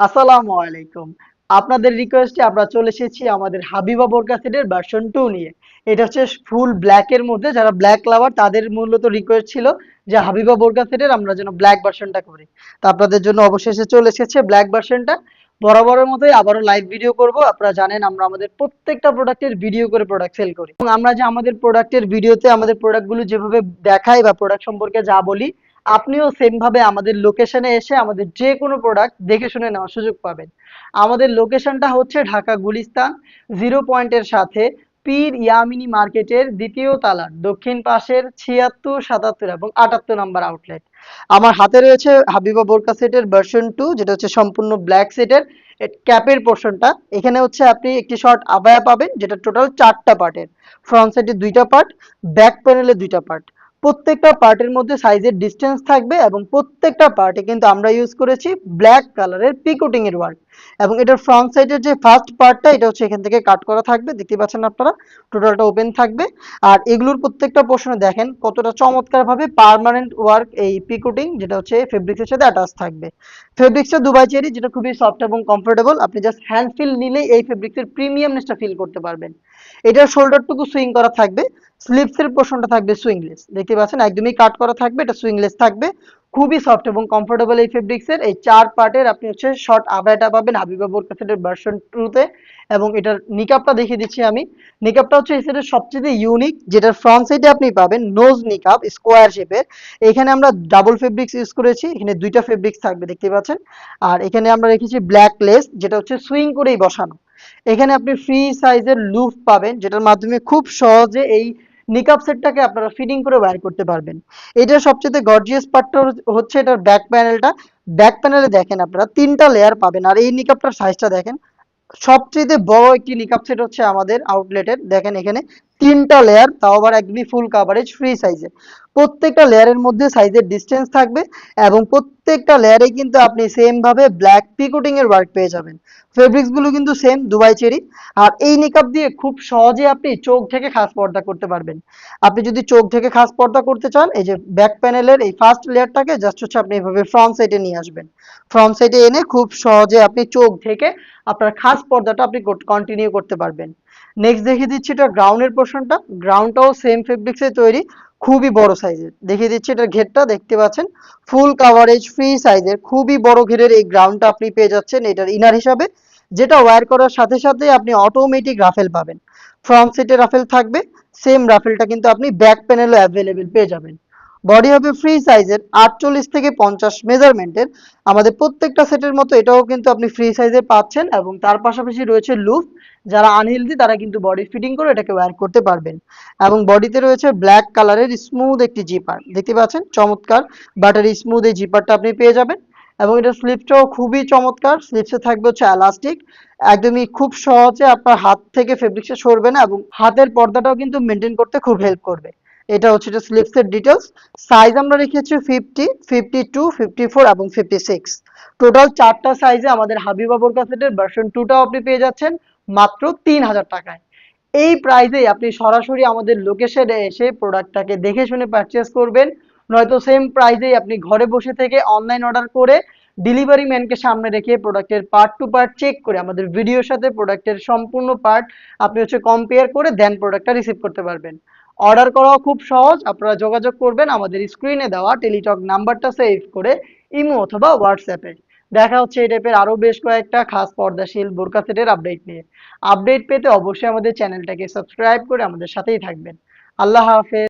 আসসালামু আলাইকুম। আপনাদের রিকোয়েস্টে আমরা চলে এসেছি আমাদের হাবিবা বোরকা সেটের ভার্সন টু নিয়ে। এটা হচ্ছে ফুল ব্ল্যাকের মধ্যে, যারা ব্ল্যাক লাভার তাদের মূলত রিকোয়েস্ট ছিল যে হাবিবা বোরকা সেটের আমরা যেন ব্ল্যাক ভার্সনটা করি। তা আপনাদের জন্য অবশেষে চলে এসেছে ব্ল্যাক ভার্সনটা বরাবরের মতোই আবারও লাইভ ভিডিও করব। আপনারা জানেন আমরা আমাদের প্রত্যেকটা প্রোডাক্টের ভিডিও করে প্রোডাক্ট সেল করি। এবং আমরা যে আমাদের প্রোডাক্টের ভিডিওতে আমাদের প্রোডাক্টগুলো যেভাবে দেখাই বা প্রোডাক্ট সম্পর্কে যা বলি, আপনিও সেমভাবে আমাদের লোকেশনে এসে আমাদের যে কোনো প্রোডাক্ট দেখে শুনে নেওয়ার সুযোগ পাবেন। আমাদের লোকেশনটা হচ্ছে ঢাকা গুলিস্তান জিরো পয়েন্টের সাথে পীর ইয়ামিনী মার্কেটের দ্বিতীয় তালার, দক্ষিণ পাশের ছিয়াত্তর, সাতাত্তর এবং আটাত্তর নাম্বার আউটলেট আমার হাতে রয়েছে হাবিবা বোরকা সেটের ভার্সন টু যেটা হচ্ছে সম্পূর্ণ ব্ল্যাক সেটের ক্যাপের পোর্শনটা এখানে হচ্ছে আপনি একটি শর্ট আবায়া পাবেন, যেটা টোটাল চারটা পার্টের ফ্রন্ট সাইডে দুইটা পার্ট ব্যাক প্যানেলে দুইটা পার্ট প্রত্যেকটা পার্টের মধ্যে সাইজের ডিস্টেন্স থাকবে এবং প্রত্যেকটা পার্টে কিন্তু আমরা ইউজ করেছি ব্ল্যাক কালারের পিকোটিং এর ওয়ার্ক এবং এটার ফ্রন্ট সাইডের যে ফার্স্ট পার্টটা এটা হচ্ছে এখান থেকে কাট করা থাকবে। দেখতে পাচ্ছেন আপনারা টোটালটা ওপেন থাকবে। আর এগুলোর প্রত্যেকটা পোর্শনে দেখেন কতটা চমৎকার ভাবে পার্মানেন্ট ওয়ার্ক এই পিকোটিং যেটা হচ্ছে ফেব্রিক্সের সাথে অ্যাটাচ থাকবে। ফেব্রিক্সটা দুবাই চেরি, যেটা খুবই সফট এবং কমফোর্টেবল আপনি জাস্ট হ্যান্ড ফিল নিলেই এই ফেব্রিক্সের প্রিমিয়ামনেসটা ফিল করতে পারবেন। এটার শোল্ডারটুকু সুইং করা থাকবে স্লিপসের পোর্শনটা থাকবে সুইংলেস। দেখতে পাচ্ছেন, একদমই কাট করা থাকবে, এটা সুইংলেস থাকবে, খুবই সফট এবং কমফোর্টেবল এই ফেব্রিক্সের। এই চার পার্টের আপনি হচ্ছে শর্ট আবায়াটা পাবেন হাবিবা বোরকা ভার্সন টুতে এবং এটার নিকাপটা দেখিয়ে দিচ্ছি আমি। নিকাপটা হচ্ছে এই সেটের সবচেয়ে ইউনিক যেটার ফ্রন্ট সাইডে আপনি পাবেন নোজ নিকাপ স্কোয়ার শেপের এখানে আমরা ডাবল ফেব্রিক্স ইউজ করেছি, এখানে দুইটা ফেব্রিক্স থাকবে, দেখতে পাচ্ছেন। আর এখানে আমরা রেখেছি ব্ল্যাক লেস যেটা হচ্ছে সুইং করেই বসানো। এখানে আপনি ফ্রি সাইজের লুফ পাবেন, যেটার মাধ্যমে খুব সহজে এই নিকাপ সেটটাকে আপনারা ফিটিং করে ওয়্যার করতে পারবেন। এটা সবচেয়ে গর্জিয়াস পার্টটা হচ্ছে এটার ব্যাক প্যানেলটা ব্যাক প্যানেলে দেখেন আপনারা, তিনটা লেয়ার পাবেন। আর এই নিকাপটার সাইজটা দেখেন, সবচেয়ে বড় একটি নিকাপ সেট হচ্ছে আমাদের আউটলেটের দেখেন এখানে তিনটা লেয়ার তাও আবার একদমই ফুল কাভারেজ ফ্রি সাইজে প্রত্যেকটা লেয়ারের মধ্যে সাইজের ডিস্টেন্স থাকবে এবং প্রত্যেকটা লেয়ারে কিন্তু আপনি সেম ভাবে ব্ল্যাক পিকোটিং এর ওয়ার্ক পেয়ে যাবেন। ফেব্রিক্সগুলো কিন্তু সেম দুবাই চেরি আর এই নিকাপ দিয়ে খুব সহজে আপনি চোখ থেকে খাস পর্দা করতে পারবেন। আপনি যদি চোখ থেকে খাস পর্দা করতে চান, এই যে ব্যাক প্যানেলের এই ফার্স্ট লেয়ারটাকে জাস্ট হচ্ছে আপনি এভাবে ফ্রন্ট সাইডে নিয়ে আসবেন। ফ্রন্ট সাইডে এনে খুব সহজে আপনি চোখ থেকে আপনার খাস পর্দাটা আপনি কন্টিনিউ করতে পারবেন। নেক্সট দেখিয়ে দিচ্ছি এটা গ্রাউন্ডের পোর্শনটা গ্রাউন্ডটাও সেম ফেব্রিক্সে তৈরি, খুবই বড় সাইজের দেখিয়ে দিচ্ছি এটার ঘেরটা, দেখতে পাচ্ছেন? ফুল কাভারেজ ফ্রি সাইজের খুবই বড় ঘেরের এই গ্রাউন্ডটা আপনি পেয়ে যাচ্ছেন এটার ইনার হিসাবে, যেটা ওয়্যার করার সাথে সাথে আপনি অটোমেটিক রাফেল পাবেন। ফ্রন্ট সিটে রাফেল থাকবে সেম রাফেলটা কিন্তু আপনি ব্যাক প্যানেলও অ্যাভেলেবেল পেয়ে যাবেন। বডি হবে ফ্রি সাইজের আটচল্লিশ থেকে পঞ্চাশ মেজারমেন্টের আমাদের প্রত্যেকটা সেটের মতো এটাও কিন্তু আপনি ফ্রি সাইজে পাচ্ছেন এবং তার পাশাপাশি রয়েছে লুপ যারা আনহেলদি তারা কিন্তু বডি ফিটিং করে এটাকে ওয়্যার করতে পারবেন। এবং বডিতে রয়েছে ব্ল্যাক কালারের স্মুথ একটি জিপার দেখতে পাচ্ছেন? চমৎকার। বাটারি স্মুথ এই জিপারটা আপনি পেয়ে যাবেন। এবং এটা স্লিপটাও খুবই চমৎকার। স্লিপসে থাকবে হচ্ছে এলাস্টিক একদমই খুব সহজে আপনার হাত থেকে ফেব্রিক্সটা সরবে না এবং হাতের পর্দাটাও কিন্তু মেনটেন করতে খুব হেল্প করবে। এটা হচ্ছে এটা স্লিপসের ডিটেলস সাইজ আমরা রেখেছি fifty fifty two fifty four এবং ফিফটি সিক্স টোটাল চারটা সাইজে আমাদের হাবিবা বোরকা সেটের ভার্সন টুটাও আপনি পেয়ে যাচ্ছেন, মাত্র তিন হাজার টাকায়। এই প্রাইসেই আপনি সরাসরি আমাদের লোকেশনে এসে প্রোডাক্টটাকে দেখে শুনে পারচেস করবেন। নয়তো সেম প্রাইসেই আপনি ঘরে বসে থেকে অনলাইন অর্ডার করে ডেলিভারি ম্যানকে সামনে রেখে প্রোডাক্টের পার্ট টু পার্ট চেক করে আমাদের ভিডিওর সাথে প্রোডাক্টের সম্পূর্ণ পার্ট আপনি হচ্ছে কম্পেয়ার করে দেন প্রোডাক্টটা রিসিভ করতে পারবেন। অর্ডার করাও খুব সহজ। আপনারা যোগাযোগ করবেন আমাদের স্ক্রিনে দেওয়া টেলিটক নাম্বারটা সেভ করে ইমো অথবা হোয়াটসঅ্যাপে। দেখা হচ্ছে এই টাইপের আরও বেশ কয়েকটা খাস পর্দাশীল বোরকা সেটের আপডেট নিয়ে। আপডেট পেতে অবশ্যই আমাদের চ্যানেলটাকে সাবস্ক্রাইব করে আমাদের সাথেই থাকবেন। আল্লাহ হাফেজ।